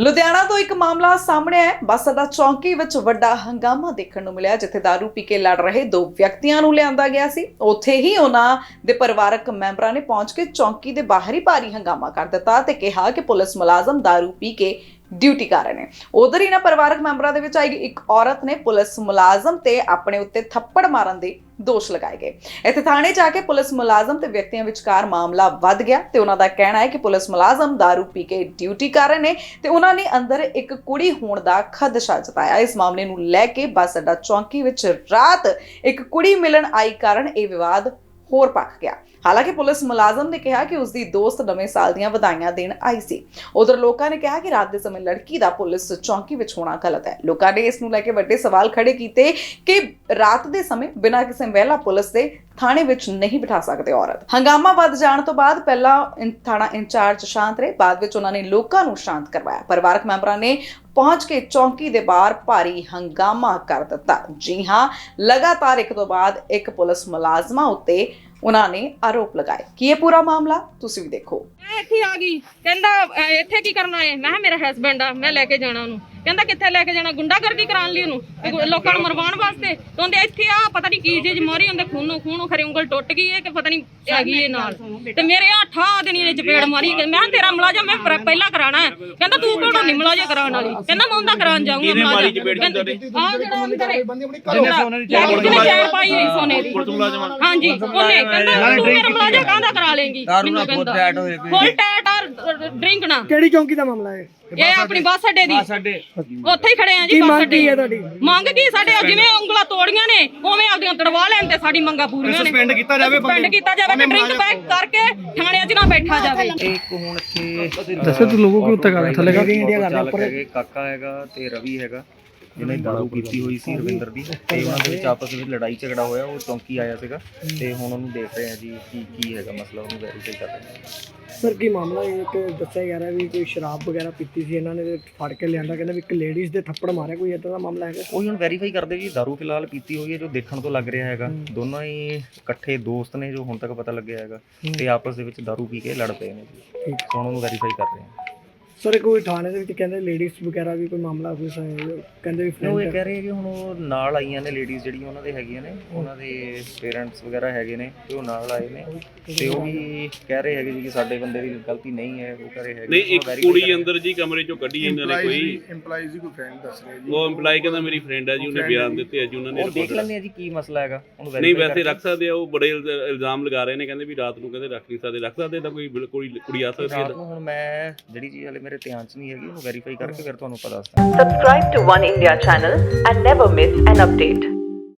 ਲੁਧਿਆਣਾ ਤੋਂ ਇੱਕ ਮਾਮਲਾ ਸਾਹਮਣੇ ਆਇਆ ਹੈ। ਬੱਸ ਅੱਡਾ ਚੌਂਕੀ ਵਿੱਚ ਵੱਡਾ ਹੰਗਾਮਾ ਦੇਖਣ ਨੂੰ ਮਿਲਿਆ, ਜਿੱਥੇ ਦਾਰੂ ਪੀ ਕੇ ਲੜ ਰਹੇ ਦੋ ਵਿਅਕਤੀਆਂ ਨੂੰ ਲਿਆਂਦਾ ਗਿਆ ਸੀ ਉੱਥੇ ਹੀ ਉਹਨਾਂ ਦੇ ਪਰਿਵਾਰਕ ਮੈਂਬਰਾਂ ਨੇ ਪਹੁੰਚ ਕੇ ਚੌਂਕੀ ਦੇ ਬਾਹਰ ਹੀ ਭਾਰੀ ਹੰਗਾਮਾ ਕਰ ਦਿੱਤਾ ਤੇ ਕਿਹਾ ਕਿ ਪੁਲਿਸ ਮੁਲਾਜ਼ਮ ਦਾਰੂ ਪੀ ਕੇ ਡਿਊਟੀ ਕਰ ਰਹੇ ਨੇ। ਉਧਰ ਹੀ ਨਾ ਪਰਿਵਾਰਕ ਮੈਂਬਰਾਂ ਦੇ ਵਿੱਚ ਆਈ ਇੱਕ ਔਰਤ ਨੇ ਪੁਲਿਸ ਮੁਲਾਜ਼ਮ ਤੇ ਆਪਣੇ ਉੱਤੇ ਥੱਪੜ ਮਾਰਨ ਦੇ ਦੋਸ਼ ਲਗਾਏ ਗਏ। ਇੱਥੇ ਥਾਣੇ ਜਾ ਕੇ ਪੁਲਿਸ ਮੁਲਾਜ਼ਮ ਤੇ ਵਿਅਕਤੀਆਂ ਵਿਚਕਾਰ ਮਾਮਲਾ ਵੱਧ ਗਿਆ ਤੇ ਉਹਨਾਂ ਦਾ ਕਹਿਣਾ ਹੈ ਕਿ ਪੁਲਿਸ ਮੁਲਾਜ਼ਮ दारू ਪੀ ਕੇ ਡਿਊਟੀ ਕਰ ਰਹੇ ਨੇ ਤੇ ਉਹਨਾਂ ਨੇ ਅੰਦਰ ਇੱਕ ਕੁੜੀ ਹੋਣ ਦਾ ਖਦਸ਼ਾ ਜਤਾਇਆ। ਇਸ ਮਾਮਲੇ ਨੂੰ ਲੈ ਕੇ ਬੱਸ ਅੱਡਾ ਚੌਂਕੀ ਵਿੱਚ ਰਾਤ ਇੱਕ ਕੁੜੀ ਮਿਲਣ ਆਈ ਕਾਰਨ ਇਹ ਵਿਵਾਦ ਹੋਰ ਪੱਕ ਗਿਆ। ਹਾਲਾਂਕਿ ਪੁਲਿਸ ਮੁਲਾਜ਼ਮ ਨੇ ਕਿਹਾ ਕਿ ਉਸ ਦੀ ਦੋਸਤ ਨਵੇਂ ਸਾਲ ਦੀਆਂ ਵਧਾਈਆਂ ਦੇਣ ਆਈ ਸੀ। ਉਧਰ ਲੋਕਾਂ ਨੇ ਕਿਹਾ ਕਿ ਰਾਤ ਦੇ ਸਮੇਂ ਲੜਕੀ ਦਾ ਪੁਲਿਸ ਚੌਂਕੀ ਵਿੱਚ ਹੋਣਾ ਗਲਤ ਹੈ। ਲੋਕਾਂ ਨੇ ਇਸ ਨੂੰ ਲੈ ਕੇ ਵੱਡੇ ਸਵਾਲ ਖੜੇ ਕੀਤੇ ਕਿ ਰਾਤ ਦੇ ਸਮੇਂ ਬਿਨਾਂ ਕਿਸੇ ਵਹਿਲਾ ਪੁਲਿਸ ਦੇ ਥਾਣੇ ਵਿੱਚ ਨਹੀਂ ਬਿਠਾ ਸਕਦੇ ਔਰਤ। ਹੰਗਾਮਾ ਵੱਧ ਜਾਣ ਤੋਂ ਬਾਅਦ ਪਹਿਲਾਂ ਥਾਣਾ ਇੰਚਾਰਜ ਸ਼ਾਂਤ ਰਹੇ, ਬਾਅਦ ਵਿੱਚ ਉਹਨਾਂ ਨੇ ਲੋਕਾਂ ਨੂੰ ਸ਼ਾਂਤ ਕਰਵਾਇਆ। ਪਰਿਵਾਰਕ ਮੈਂਬਰਾਂ ਨੇ ਪਹੁੰਚ ਕੇ ਚੌਂਕੀ ਦੇ ਬਾਹਰ ਭਾਰੀ ਹੰਗਾਮਾ ਕਰ ਦਿੱਤਾ। ਜੀ ਹਾਂ, ਲਗਾਤਾਰ ਇੱਕ ਤੋਂ ਬਾਅਦ ਇੱਕ ਪੁਲਿਸ ਮੁਲਾਜ਼ਮਾਂ ਉੱਤੇ ਉਹਨਾਂ ਨੇ ਆਰੋਪ ਲਗਾਏ। ਕੀ ਇਹ ਪੂਰਾ ਮਾਮਲਾ? ਤੁਸੀਂ ਵੀ ਦੇਖੋ। ਮੈਂ ਇੱਥੇ ਆ ਗਈ। ਕਹਿੰਦਾ ਇੱਥੇ ਕੀ ਕਰਨਾ ਹੈ ਮੈਂ ਮੇਰਾ ਹਸਬੰਡ ਆ, ਮੈਂ ਲੈ ਕੇ ਜਾਣਾ ਉਹਨੂੰ। ਕਹਿੰਦਾ ਕਿੱਥੇ ਲੈ ਕੇ ਜਾਣਾ ਗੁੰਡਾਗਰਦੀ ਕਰਾਉਣ ਲਈ ਉਹਨੂੰ। ਤੇ ਲੋਕਾਂ ਨੂੰ ਮਰਵਾਉਣ ਵਾਸਤੇ। ਤੇ ਉਹਦੇ ਇੱਥੇ ਆ ਪਤਾ ਨਹੀਂ ਕੀ ਚੀਜ਼ ਮਾਰੀ ਉਹਦੇ ਖੂਨੋਂ ਖੂਨੋਂ ਖਰੇ ਉਂਗਲ ਟੁੱਟ ਗਈ ਹੈ ਕਿ ਪਤਾ ਨਹੀਂ ਹੈਗੀ ਇਹ ਨਾਲ। ਤੇ ਮੇਰੇ ਆ ਠਾ ਦੇਣੀ ਨੇ ਚਪੇੜ ਮਾਰੀ ਕਿ ਮੈਂ ਕਿਹਾ ਤੇਰਾ ਮੁਲਾਜ਼ਮ ਮੈਂ ਪਰ- ਪਹਿਲਾਂ ਕਰਾਣਾ ਹੈ। ਕਹਿੰਦਾ ਤੂੰ ਕਿਉਂ ਨਹੀਂ ਮੁਲਾਜ਼ਮ ਕਰਾਉਣ ਵਾਲੀ? ਕਹਿੰਦਾ ਮੈਂ ਉਹਦਾ ਕਰਾਉਣ ਜਾਊਂਗਾ ਮੁਲਾਜ਼ਮ। ਆ ਜਿਹੜਾ ਅੰਦਰ ਜਿਹਨੇ ਚੈਨ ਪਾਈ ਹੋਈ ਸੋਨੇ ਦੀ। ਹਾਂਜੀ ਉਹਨੇ ਕਹਿੰਦਾ ਤੂੰ ਮੇਰਾ ਮੁਲਾਜ਼ਮ ਕਾਹਦਾ ਕਰਾ ਲੇਂਗੀ ਮੈਨੂੰ ਕਹਿੰਦਾ। ਫੁੱਲ ਟੈਟ ਡਰਿੰਕ ਨਾ। ਕਿਹੜੀ ਚੌਂਕੀ ਦਾ ਮਾਮਲਾ ਹੈ? ਇਹ ਆਪਣੀ ਬੱਸ ਅੱਡੇ ਦੀ। ਉੱਥੇ ਹੀ ਖੜੇ ਆ ਜੀ ਕੀ ਬੱਸ ਮੰਗ ਅੱਡੇ। ਕੀ ਹੈ ਤੁਹਾਡੀ? ਮੰਗ ਕੀ? ਸਾਡੇ ਜਿਵੇਂ ਉਂਗਲਾਂ ਤੋੜੀਆਂ ਨੇ ਉਵੇਂ ਆਪਦੀਆਂ ਤੜਵਾ ਲੈਣ ਤੇ ਸਾਡੀ ਮੰਗਾਂ ਪੂਰੀਆਂ ਨੇ। ਸਸਪੈਂਡ ਕੀਤਾ ਜਾਵੇ ਸਸਪੈਂਡ ਕੀਤਾ ਜਾਵੇ ਤੇ ਡਰਿੰਕ ਪੈਕ ਕਰਕੇ ਥਾਣਿਆਂ 'ਚ ਨਾ ਬੈਠਾ ਜਾਵੇ। ਇੱਕ ਹੁਣ ਇੱਥੇ ਦੱਸੋ ਤੂੰ ਲੋਗੋ ਕਿਉਂ ਉੱਤੇ ਕਰ ਥੱਲੇ ਕਰ। ਇੰਡੀਆ ਕਰ ਕਾਕਾ ਹੈਗਾ ਤੇ ਰਵੀ ਹੈਗਾ। ਜਿਹਨੇ ਦਾਰੂ ਪੀਤੀ ਹੋਈ ਸੀ ਰਵਿੰਦਰ ਦੀ ਤੇ ਉਹਨਾਂ ਦੇ ਵਿੱਚ ਆਪਸ ਵਿੱਚ ਲੜਾਈ ਝਗੜਾ ਹੋਇਆ ਉਹ ਚੌਂਕੀ ਆਇਆ ਸੀਗਾ ਤੇ ਹੁਣ ਉਹਨੂੰ ਦੇਖ ਰਹੇ ਆ ਜੀ ਕੀ ਕੀ ਹੈਗਾ ਮਸਲਾ ਉਹਨੂੰ ਵੈਰੀਫਾਈ ਕਰ ਰਹੇ ਆ। ਸਰ ਕੀ ਮਾਮਲਾ ਇਹ ਇੱਕ ਦੱਸਿਆ ਜਾ ਰਿਹਾ ਵੀ ਕੋਈ ਸ਼ਰਾਬ ਵਗੈਰਾ ਪੀਤੀ ਸੀ ਇਹਨਾਂ ਨੇ ਤੇ ਫੜ ਕੇ ਲਿਆਂਦਾ ਕਹਿੰਦਾ ਵੀ ਇੱਕ ਲੇਡੀਜ਼ ਦੇ ਥੱਪੜ ਮਾਰਿਆ ਕੋਈ ਇਦਾਂ ਦਾ ਮਾਮਲਾ ਹੈਗਾ? ਉਹੀ ਹੁਣ ਵੈਰੀਫਾਈ ਕਰਦੇ ਜੀ ਦਾਰੂ ਫਿਲਹਾਲ ਪੀਤੀ ਹੋਈ ਹੈ ਜੋ ਦੇਖਣ ਤੋਂ ਲੱਗ ਰਿਹਾ ਹੈਗਾ। ਦੋਨੋਂ ਹੀ ਇਕੱਠੇ ਦੋਸਤ ਨੇ ਜੋ ਹੁਣ ਤੱਕ ਪਤਾ ਲੱਗਿਆ ਹੈਗਾ ਤੇ ਆਪਸ ਦੇ ਵਿੱਚ ਦਾਰੂ ਪੀ ਕੇ ਲੜ ਪਏ ਨੇ ਜੀ। ਠੀਕ। ਹੁਣ ਉਹਨੂੰ ਵੈਰੀਫਾਈ ਕਰ ਰਹੇ ਆ। ਸਰ ਕੋਈ ਥਾਣੇ ਦੇ ਵਿੱਚ ਕਹਿੰਦੇ ਲੇਡੀਜ਼ ਵਗੈਰਾ ਵੀ ਕੋਈ ਮਾਮਲਾ ਕੋਈ ਸ- ਕਹਿੰਦੇ ਵੀ ਉਹ ਇਹ ਕਹਿ ਰਹੇ ਕਿ ਹੁਣ ਉਹ ਨਾਲ ਆਈਆਂ ਨੇ ਲੇਡੀਜ਼ ਜਿਹੜੀਆਂ ਉਹਨਾਂ ਦੇ ਹੈਗੀਆਂ ਨੇ ਉਹਨਾਂ ਦੇ ਪੇਰੈਂਟਸ ਵਗੈਰਾ ਹੈਗੇ ਨੇ ਤੇ ਉਹ ਨਾਲ ਆਏ ਨੇ। ਤੇ ਉਹ ਵੀ ਕਹਿ ਰਹੇ ਹੈਗੇ ਜੀ ਕਿ ਸਾਡੇ ਬੰਦੇ ਦੀ ਗਲਤੀ ਨਹੀਂ ਹੈ ਉਹ ਕਹਿ ਰਹੇ ਹੈਗੇ ਨਹੀਂ ਉਹ ਇੱਕ verify ਕੁੜੀ ਅੰਦਰ ਜੀ ਕਮਰੇ ਚੋਂ ਕੱਢੀ ਇਹਨਾਂ ਨੇ ਕੋਈ। ਇੰਪਲਾਈਜ਼ ਦੀ ਕੋਈ ਫਰੈਂਡ ਦੱਸ ਰਿਹਾ ਜੀ। ਉਹ EMPLOYE ਕਹਿੰਦਾ ਮੇਰੀ ਫਰੈਂਡ ਹੈ ਜੀ ਉਹਨੇ ਬਿਆਨ ਦਿੱਤੇ ਆ ਜੀ ਉਹਨਾਂ ਨੇ ਉਹ ਦੇਖ ਲੈਂਦੇ ਆ ਜੀ ਕੀ ਮਸਲਾ ਹੈਗਾ ਉਹਨੂੰ ਨਹੀਂ verify ਵੈਸੇ ਕਰਕੇ- ਰੱਖ ਸਕਦੇ ਆ ਉਹ ਬੜੇ ਇਲਜ਼- ਇਲਜ਼ਾਮ ਲਗਾ ਰਹੇ ਨੇ ਕਹਿੰਦੇ ਵੀ ਰਾਤ ਨੂੰ ਕਹਿੰਦੇ ਰੱਖ ਨਹੀਂ ਸਕਦੇ ਰੱਖ ਸਕਦੇ ਤਾਂ ਕੋਈ ਬਿਲ- ਕੋਈ ਕੁੜੀ ਆ ਸਕਦੀ ਹੈ ਰਾਤ ਨੂੰ ਹੁਣ ਮੈਂ ਜਿਹੜੀ ਚੀਜ਼ ਹਲੇ ਮੇਰੇ ਧਿਆਨ 'ਚ ਨਹੀਂ ਹੈਗੀ ਉਹਨੂੰ ਵੈਰੀਫਾਈ ਕਰਕੇ ਫਿਰ ਤੁਹਾਨੂੰ ਪਤਾ ਦੱਸਦਾ Subscribe to One India channel and never miss an update.